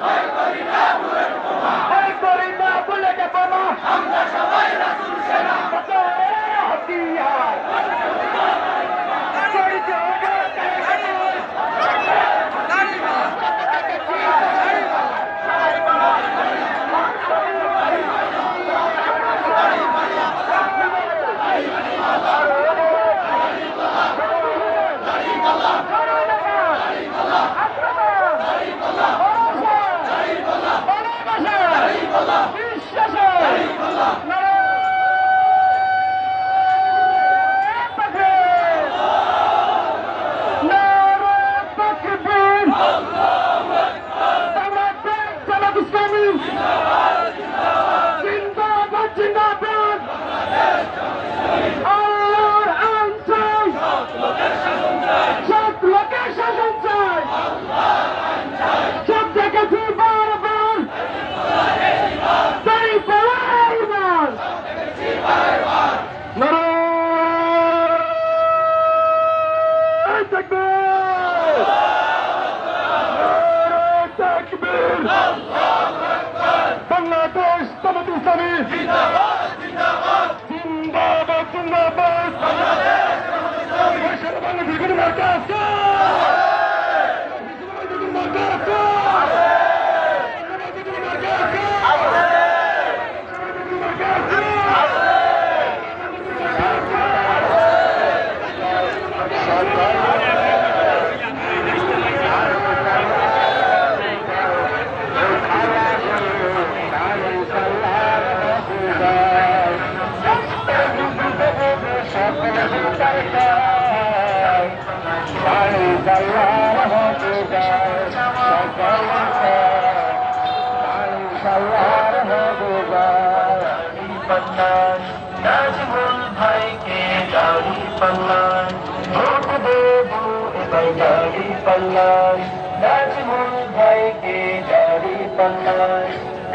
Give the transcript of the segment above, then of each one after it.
জয় করি না تكبير نعرة تكبير بنغلاديش طلب إسلامي زنداباد زنداباد زنداباد زنداباد بنغلاديش طلب إسلامي وشربنا في كل مركز নাজমুল ভাইকে দাড়ি পাল্লান ভোট দেবো এবার দাড়ি পাল্লান নাজমুল ভাইকে দাড়ি পাল্লান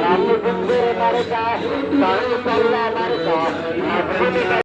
মারে মারে কা তারু পাল্লা মারে কা